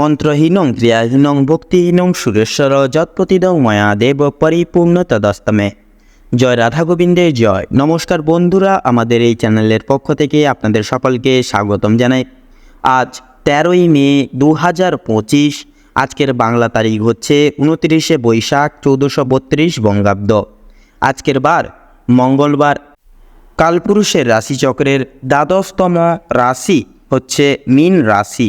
মন্ত্রহীনং ক্রিয়াহীনং ভক্তিহীনং সুরেশ্বর যৎপ্রতিদং ময়া দেব পরিপূর্ণ তদস্তমে জয় রাধা গোবিন্দের জয়। নমস্কার বন্ধুরা, আমাদের এই চ্যানেলের পক্ষ থেকে আপনাদের সকলকে স্বাগতম জানাই। আজ তেরোই মে দু হাজার পঁচিশ, আজকের বাংলা তারিখ হচ্ছে উনত্রিশে বৈশাখ চৌদ্দশো বত্রিশ বঙ্গাব্দ। আজকের বার মঙ্গলবার। কালপুরুষের রাশিচক্রের দ্বাদশতম রাশি হচ্ছে মীন রাশি।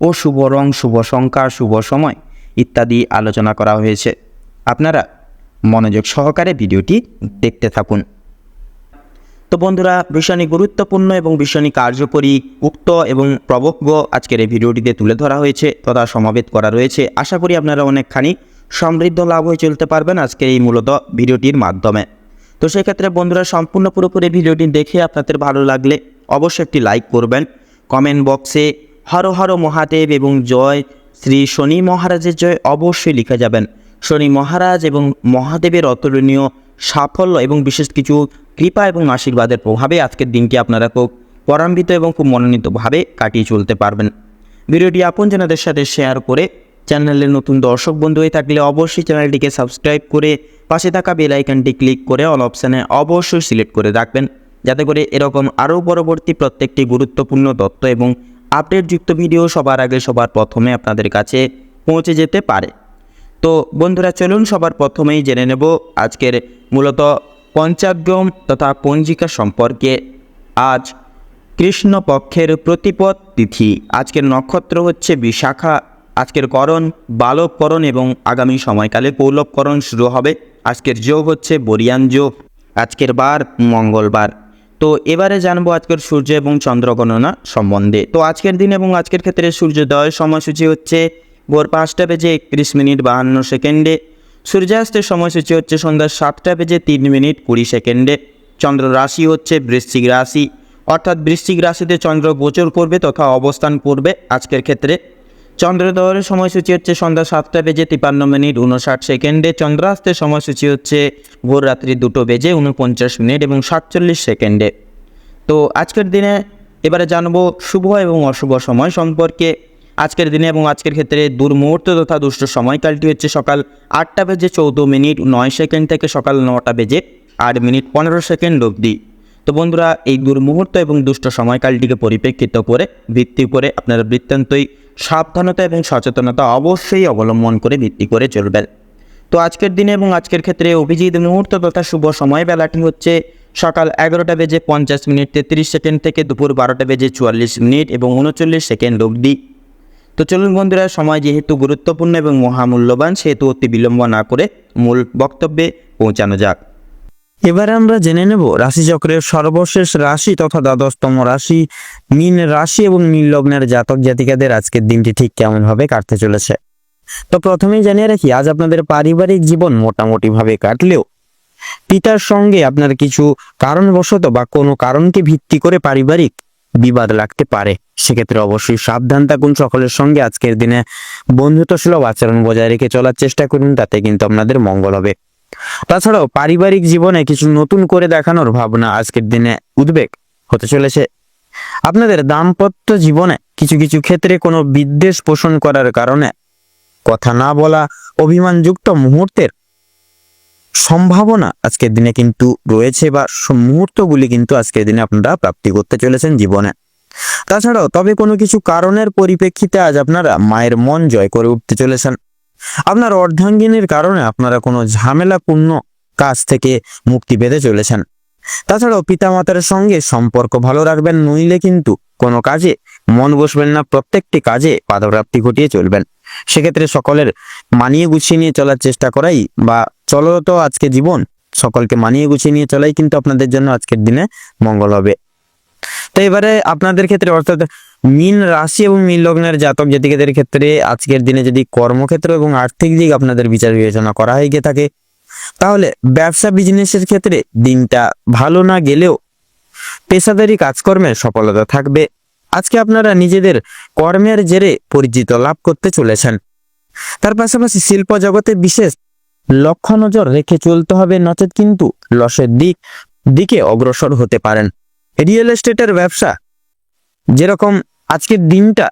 ও শুভ রং, শুভ সংখ্যা, শুভ সময় ইত্যাদি আলোচনা করা হয়েছে। আপনারা মনোযোগ সহকারে ভিডিওটি দেখতে থাকুন। তো বন্ধুরা, ভীষণই গুরুত্বপূর্ণ এবং ভীষণই কার্যকরী, উক্ত এবং প্রবজ্ঞ আজকের এই ভিডিওটিতে তুলে ধরা হয়েছে, তথা সমাবেত করা রয়েছে। আশা করি আপনারা অনেকখানি সমৃদ্ধ লাভ হয়ে চলতে পারবেন আজকের এই মূলত ভিডিওটির মাধ্যমে। তো সেক্ষেত্রে বন্ধুরা, সম্পূর্ণ পুরোপুরি ভিডিওটি দেখে আপনাদের ভালো লাগলে অবশ্যই একটি লাইক করবেন। কমেন্ট বক্সে হর হর মহাদেব এবং জয়। শ্রী শনি মহারাজের জয় অবশ্যই লিখে যাবেন। শনি মহারাজ এবং মহাদেবের অতুলনীয় সাফল্য এবং বিশেষ কিছু কৃপা এবং আশীর্বাদের প্রভাবে আজকের দিনটি আপনারা খুব পরাম্বিত এবং খুব মনোনীতভাবে কাটিয়ে চলতে পারবেন। ভিডিওটি আপনজনদের সাথে শেয়ার করে চ্যানেলের নতুন দর্শক বন্ধু হয়ে থাকলে অবশ্যই চ্যানেলটিকে সাবস্ক্রাইব করে পাশে থাকা বেল আইকনটি ক্লিক করে অল অপশানে অবশ্যই সিলেক্ট করে রাখবেন। যাতে করে এরকম আরও পরবর্তী প্রত্যেকটি গুরুত্বপূর্ণ তথ্য এবং আপডেটযুক্ত ভিডিও সবার আগে সবার প্রথমে আপনাদের কাছে পৌঁছে যেতে পারে। তো বন্ধুরা, চলুন সবার প্রথমেই জেনে নেব আজকের মূলত পঞ্চাগ্রম তথা পঞ্জিকা সম্পর্কে। আজ কৃষ্ণপক্ষের প্রতিপদ তিথি, আজকের নক্ষত্র হচ্ছে বিশাখা। আজকের করণ বালবকরণ এবং আগামী সময়কালে পৌলবকরণ শুরু হবে। আজকের যোগ হচ্ছে বরিয়ান যোগ। আজকের বার মঙ্গলবার। তো এবারে জানব আজকের সূর্য এবং চন্দ্র গণনা সম্বন্ধে। তো আজকের দিন এবং আজকের ক্ষেত্রে সূর্যোদয় সময়সূচি হচ্ছে ভোর পাঁচটা বেজে একত্রিশ মিনিট বাহান্ন সেকেন্ডে। সূর্যাস্তের সময়সূচি হচ্ছে সন্ধ্যা সাতটা বেজে তিন মিনিট কুড়ি সেকেন্ডে। চন্দ্র রাশি হচ্ছে বৃশ্চিক রাশি। অর্থাৎ বৃশ্চিক রাশিতে চন্দ্র গোচর করবে তথা অবস্থান করবে আজকের ক্ষেত্রে। চন্দ্রোদয়ের সময়সূচি হচ্ছে সন্ধ্যা সাতটা বেজে তিপান্ন মিনিট উনষাট সেকেন্ডে। চন্দ্রাস্তের সময়সূচি হচ্ছে ভোর রাত্রি দুটো বেজে উনপঞ্চাশ মিনিট এবং সাতচল্লিশ সেকেন্ডে। তো আজকের দিনে এবারে জানব শুভ এবং অশুভ সময় সম্পর্কে। আজকের দিনে এবং আজকের ক্ষেত্রে দুর্মুহূর্ত তথা দুষ্ট সময়কালটি হচ্ছে সকাল আটটা বেজে চৌদ্দ মিনিট নয় সেকেন্ড থেকে সকাল নটা বেজে আট মিনিট পনেরো সেকেন্ড অবধি। তো বন্ধুরা, এই দুর্মুহূর্ত এবং দুষ্ট সময়কালটিকে পরিপ্রেক্ষিত করে ভিত্তি করে আপনারা বৃত্তান্তই সাবধানতা এবং সচেতনতা অবশ্যই অবলম্বন করে ভিত্তি করে চলবেন তো আজকের দিনে এবং আজকের ক্ষেত্রে অভিজিৎ মুহূর্ত তথা শুভ সময় বেলাটি হচ্ছে সকাল এগারোটা বেজে পঞ্চাশ মিনিট, তেত্রিশ সেকেন্ড থেকে দুপুর বারোটা বেজে চুয়াল্লিশ মিনিট এবং উনচল্লিশ সেকেন্ড অবধি। তো চলুন বন্ধুরা, সময় যেহেতু গুরুত্বপূর্ণ এবং মহামূল্যবান, সেহেতু অতি বিলম্ব না করে মূল বক্তব্যে পৌঁছানো যাক। এবারে আমরা জেনে নেব রাশিচক্রের সর্বশেষ রাশি তথা দ্বাদশতম রাশি, মীন রাশি এবং নীল লগ্নের জাতক জাতিকাদের আজকের দিনটি ঠিক কেমন ভাবে কাটতে চলেছে। তো প্রথমেই জানিয়ে রাখি, আজ আপনাদের পারিবারিক জীবন মোটামুটি ভাবে কাটলেও পিতার সঙ্গে আপনার কিছু কারণবশত বা কোনো কারণকে ভিত্তি করে পারিবারিক বিবাদ লাগতে পারে। সেক্ষেত্রে অবশ্যই সাবধান থাকুন, সকলের সঙ্গে আজকের দিনে বন্ধুত্ব সুলভ আচরণ বজায় রেখে চলার চেষ্টা করুন, তাতে কিন্তু আপনাদের মঙ্গল হবে। তাছাড়াও পারিবারিক জীবনে কিছু নতুন করে দেখানোর ভাবনা আজকের দিনে উদ্বেগ হতে চলেছে। আপনাদের দাম্পত্য জীবনে কিছু কিছু ক্ষেত্রে কোনো বিদ্বেষ পোষণ করার কারণে কথা না বলা, অভিমানযুক্ত মুহূর্তের সম্ভাবনা আজকের দিনে কিন্তু রয়েছে বা মুহূর্তগুলি কিন্তু আজকের দিনে আপনারা প্রাপ্তি করতে চলেছেন জীবনে। তাছাড়াও তবে কোনো কিছু কারণের পরিপ্রেক্ষিতে আজ আপনারা মায়ের মন জয় করে উঠতে চলেছেন। আপনার অর্ধাঙ্গিনীর কারণে আপনারা কোনো ঝামেলাপূর্ণ কাজ থেকে মুক্তি পেতে চলেছেন। তাছাড়াও পিতামাতার সঙ্গে সম্পর্ক ভালো রাখবেন, নইলে কিন্তু কোনো কাজে মন বসবেন না, প্রত্যেকটি কাজে বাধাপ্রাপ্তি ঘটিয়ে চলবেন। সেক্ষেত্রে সকলের মানিয়ে গুছিয়ে নিয়ে চলার চেষ্টা করাই বা চলো তো আজকে জীবন সকলকে মানিয়ে গুছিয়ে নিয়ে চলাই কিন্তু আপনাদের জন্য আজকের দিনে মঙ্গল হবে। তো এবারে আপনাদের ক্ষেত্রে অর্থাৎ মীন রাশি এবং মীন লগ্নের জাতক জাতিকাদের ক্ষেত্রে আজকের দিনে যদি কর্মক্ষেত্র এবং আর্থিক দিক আপনাদের বিচার বিবেচনা করা হয়ে গিয়ে থাকে, তাহলে ব্যবসা বিজনেসের ক্ষেত্রে দিনটা ভালো না গেলেও পেশাদারি কাজকর্মে সফলতা থাকবে। আজকে আপনারা নিজেদের কর্মের জেরে পরিচিত লাভ করতে চলেছেন। তার পাশাপাশি শিল্প জগতে বিশেষ লক্ষ্য নজর রেখে চলতে হবে, নচেত কিন্তু লসের দিক, দিকে অগ্রসর হতে পারেন। রিয়েল এস্টেটের ব্যবসা, যেরকম আজকের দিনটা,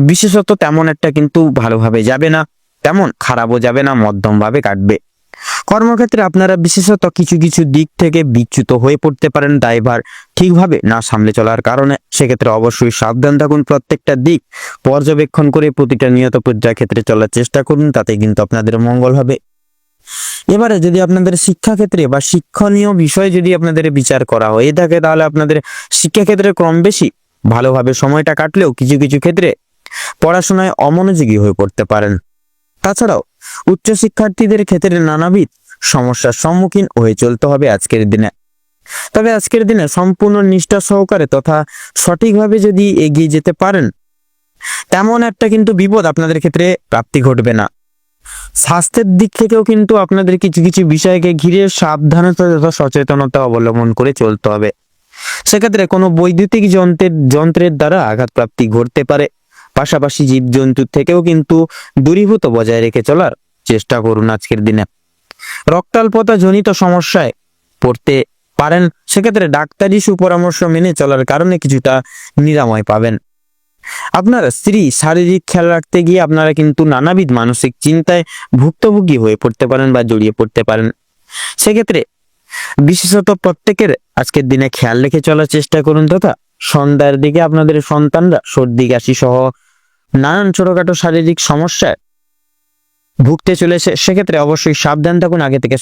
বিশেষত তেমন একটা কিন্তু ভালোভাবে যাবে না। তেমন খারাপও যাবে না, মধ্যমভাবে কাটবে। কর্মক্ষেত্রে আপনারা বিশেষত কিছু কিছু দিক থেকে বিচ্যুত হয়ে পড়তে পারেন, ড্রাইভার ঠিকভাবে না সামলে চলার কারণে। সেক্ষেত্রে অবশ্যই সাবধান থাকুন, প্রত্যেকটা দিক পর্যবেক্ষণ করে প্রতিটা নিয়ত পর্যায় ক্ষেত্রে চলার চেষ্টা করুন, তাতে কিন্তু আপনাদের মঙ্গল হবে। এবারে যদি আপনাদের শিক্ষাক্ষেত্রে বা শিক্ষণীয় বিষয় যদি আপনাদের বিচার করা হয়ে থাকে, তাহলে আপনাদের শিক্ষাক্ষেত্রে কম বেশি ভালোভাবে সময়টা কাটলেও কিছু কিছু ক্ষেত্রে পড়াশোনায় অমনোযোগী হয়ে পড়তে পারেন। তাছাড়াও উচ্চ শিক্ষার্থীদের ক্ষেত্রে নানাবিধ সমস্যার সম্মুখীন হয়ে চলতে হবে আজকের দিনে। তবে আজকের দিনে সম্পূর্ণ নিষ্ঠা সহকারে তথা সঠিকভাবে যদি এগিয়ে যেতে পারেন, তেমন একটা কিন্তু বিপদ আপনাদের ক্ষেত্রে প্রাপ্তি ঘটবে না। স্বাস্থ্যের দিক থেকেও কিন্তু আপনাদের কিছু কিছু বিষয়কে ঘিরে সাবধানতা তথা সচেতনতা অবলম্বন করে চলতে হবে। সেক্ষেত্রে কোনো বৈদ্যুতিক যন্ত্রের যন্ত্রের দ্বারা আঘাতপ্রাপ্তি ঘটতে পারে। পাশাপাশি জীবজন্তুর থেকেও কিন্তু দূরীভূত বজায় রেখে চলার চেষ্টা করুন আজকের দিনে। রক্তাল্পতা জনিত সমস্যায় পড়তে পারেন, সেক্ষেত্রে ডাক্তারি সুপরামর্শ মেনে চলার কারণে কিছুটা নিরাময় পাবেন। আপনার স্ত্রী, শারীরিক খেয়াল রাখতে গিয়ে আপনারা কিন্তু নানাবিধ মানসিক চিন্তায় ভুক্তভোগী হয়ে পড়তে পারেন বা জড়িয়ে পড়তে পারেন। সেক্ষেত্রে বিশেষত প্রত্যেকের আজকের দিনে খেয়াল রেখে চলার চেষ্টা করুন তথা সন্ধ্যার দিকে আপনাদের সন্তানরা সর্দি, কাশি সহ নানান ছোটখাটো শারীরিক সমস্যায় ভুগতে চলেছে। সেক্ষেত্রে অবশ্যই সাবধান থাকুন, আগে থেকে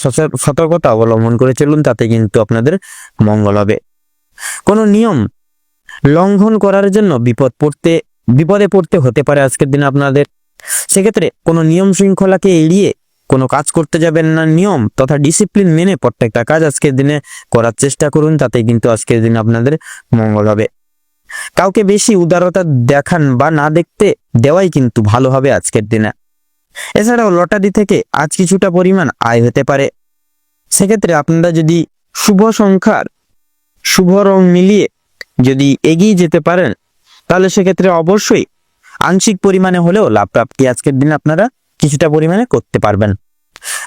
সতর্কতা অবলম্বন করে চলুন, তাতে কিন্তু আপনাদের মঙ্গল হবে। কোনো নিয়ম লঙ্ঘন করার জন্য বিপদ পড়তে, বিপদে পড়তে হতে পারে আজকের দিনে আপনাদের। সেক্ষেত্রে কোনো নিয়ম শৃঙ্খলাকে এড়িয়ে কোনো কাজ করতে যাবেন না, নিয়ম তথা ডিসিপ্লিন মেনে প্রত্যেকটা কাজ আজকের দিনে করার চেষ্টা করুন তাতে কিন্তু আজকের দিনে আপনাদের মঙ্গল হবে। কাউকে বেশি উদারতা দেখান বা না দেখতে দেওয়াই কিন্তু ভালো হবে আজকের দিনে। এছাড়াও লটারি থেকে আজ কিছুটা পরিমাণ আয় হতে পারে। সেক্ষেত্রে আপনারা যদি শুভ সংখ্যার, শুভ রং মিলিয়ে যদি এগিয়ে যেতে পারেন, তাহলে সেক্ষেত্রে অবশ্যই আংশিক পরিমাণে হলেও লাভ প্রাপ্তি আজকের দিন আপনারা কিছুটা পরিমাণে করতে পারবেন।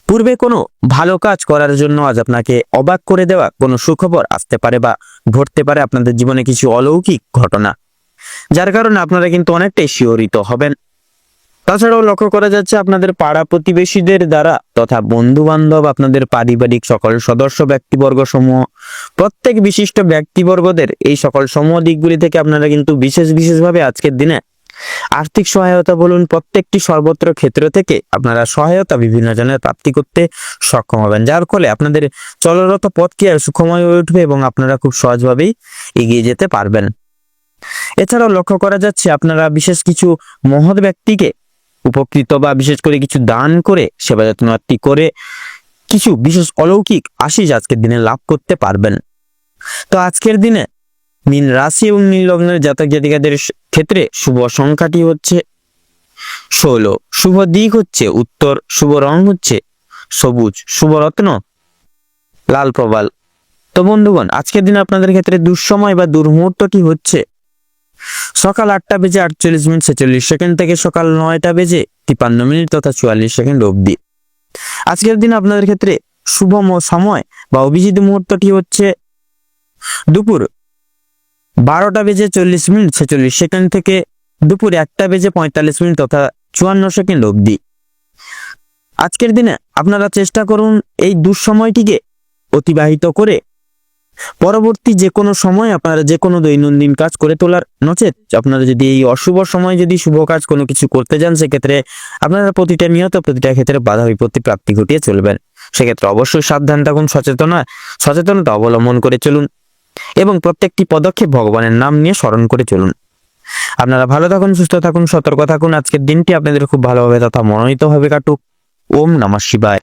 পূর্বে কোনো ভালো কাজ করার জন্য আজ আপনাকে অবাক করে দেওয়া কোনো সুখবর আসতে পারে বা ঘটতে পারে আপনাদের জীবনে কিছু অলৌকিক ঘটনা, যার কারণে আপনারা কিন্তু অনেকটাই শিওরিত হবেন। তাছাড়াও লক্ষ্য করা যাচ্ছে আপনাদের পাড়া প্রতিবেশীদের দ্বারা তথা বন্ধু বান্ধব আপনাদের পারিবারিক সকল সদস্য ব্যক্তিবর্গ সমূহ প্রত্যেক বিশিষ্ট ব্যক্তিবর্গদের এই সকল সমূহ দিকগুলি থেকে আপনারা কিন্তু বিশেষ বিশেষভাবে আজকের দিনে আর্থিক সহায়তা বলুন, প্রত্যেকটি সর্বত্র ক্ষেত্র থেকে আপনারা সহায়তা বিভিন্ন জনের প্রাপ্তি করতে সক্ষম হবেন। যার ফলে আপনাদের চলরত পথকে আর সুখময় হয়ে উঠবে এবং আপনারা খুব সহজভাবেই এগিয়ে যেতে পারবেন। এছাড়াও লক্ষ্য করা যাচ্ছে আপনারা বিশেষ কিছু মহৎ ব্যক্তিকে উপকৃত বা বিশেষ করে কিছু দান করে, সেবা যত্নার্থী করে কিছু বিশেষ অলৌকিক আশিস আজকের দিনে লাভ করতে পারবেন। তো আজকের দিনে মীন রাশি এবং মীন লগ্নের জাতক জাতিকাদের ক্ষেত্রে শুভ সংখ্যাটি হচ্ছে ষোলো। শুভ দিক হচ্ছে উত্তর, শুভ রং হচ্ছে সবুজ, শুভ রত্ন লাল প্রবাল। তো বন্ধুগণ, আজকের দিনে আপনাদের ক্ষেত্রে দুঃসময় বা দুর্মুহূর্তটি হচ্ছে? সকাল আটটা বেজে আটচল্লিশ মিনিট ছেচল্লিশ সেকেন্ড থেকে সকাল নয়টা বেজে তিপান্ন মিনিট তথা চুয়াল্লিশ সেকেন্ড অবধি। আজকের দিন আপনাদের ক্ষেত্রে শুভ ম- সময় বা অভিজিৎ মুহূর্তটি হচ্ছে দুপুর বারোটা বেজে চল্লিশ মিনিট ছেচল্লিশ সেকেন্ড থেকে দুপুর একটা বেজে পঁয়তাল্লিশ মিনিট তথা চুয়ান্ন সেকেন্ড অবধি। আজকের দিনে আপনারা চেষ্টা করুন এই দুঃসময়টিকে অতিবাহিত করে পরবর্তী যে কোনো সময় আপনারা যে কোনো দৈনন্দিন কাজ করে তোলার নচেত আপনারা যদি এই অশুভ সময় যদি শুভ কাজ কোনো কিছু করতে যান, সেক্ষেত্রে আপনারা প্রতিটা নিয়ত, প্রতিটা ক্ষেত্রে বাধা বিপত্তি প্রাপ্তি ঘটিয়ে চলবেন। সেক্ষেত্রে অবশ্যই সাবধান থাকুন, সচেতনা সচেতনতা অবলম্বন করে চলুন এবং প্রত্যেকটি পদক্ষেপ ভগবানের নাম নিয়ে স্মরণ করে চলুন। আপনারা ভালো থাকুন, সুস্থ থাকুন, সতর্ক থাকুন। আজকের দিনটি আপনাদের খুব ভালোভাবে তথা মনোনীতভাবে কাটুক। ওম নমঃ শিবায়।